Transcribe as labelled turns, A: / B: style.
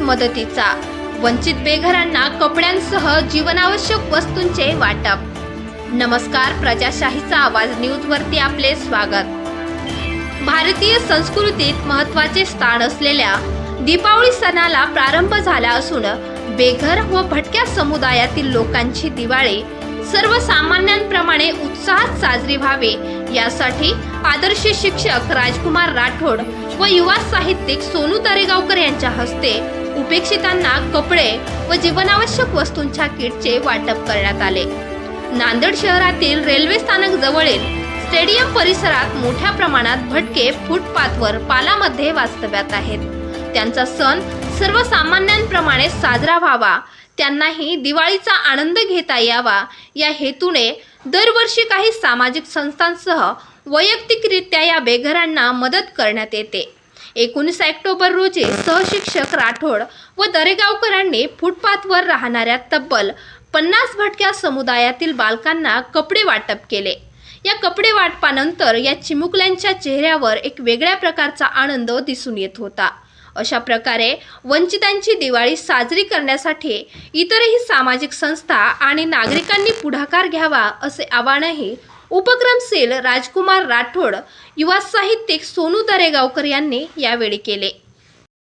A: मदतीचा. वंचित बेघरांना कपड्यांसह जीवनावश्यक वस्तूंचे वाटप. नमस्कार प्रजाशाहीचा आवाज न्यूजवरती आपले स्वागत. भारतीय संस्कृतीत महत्त्वाचे स्थान असलेल्या दीपावली सणाला प्रारंभ झाला असून बेघर व भटक्या समुदायातील लोकांची दिवाळी सर्वसामान्यांप्रमाणे उत्साहात साजरी व्हावी. यासाठी आदर्श शिक्षक राजकुमार राठोड व युवा साहित्यिक सोनू तरेगावकर यांच्या हस्ते उपेक्षितांना कपडे व जीवनावश्यक वस्तूंच्या किटचे वाटप करण्यात आले. नांदेड शहरातील रेल्वे स्थानक जवळील स्टेडियम परिसरात मोठ्या प्रमाणात भटके फुटपाथवर पालामध्ये वास्तव्यात आहेत. त्यांचा सण सर्वसामान्यांप्रमाणे साजरा व्हावा. त्यांनाही दिवाळीचा आनंद घेता यावा. या हेतूने दरवर्षी काही सामाजिक संस्थांसह वैयक्तिकरित्या या बेघरांना मदत करण्यात येते. एकोणीस ऑक्टोबर रोजी सहशिक्षक राठोड व दरेगावकरांनी फुटपाथवर राहणाऱ्या तब्बल पन्नास भटक्या समुदायातील बालकांना कपडे वाटप केले. या कपडे वाटपानंतर या चिमुकल्यांच्या चेहऱ्यावर एक वेगळ्या प्रकारचा आनंद दिसून येत होता. अशा प्रकारे वंचितांची दिवाळी साजरी करण्यासाठी इतरही सामाजिक संस्था आणि नागरिकांनी पुढाकार घ्यावा असे आवाहनही उपक्रमशील राजकुमार राठोड युवा साहित्यिक सोनू दरेगावकर यांनी यावेळी केले.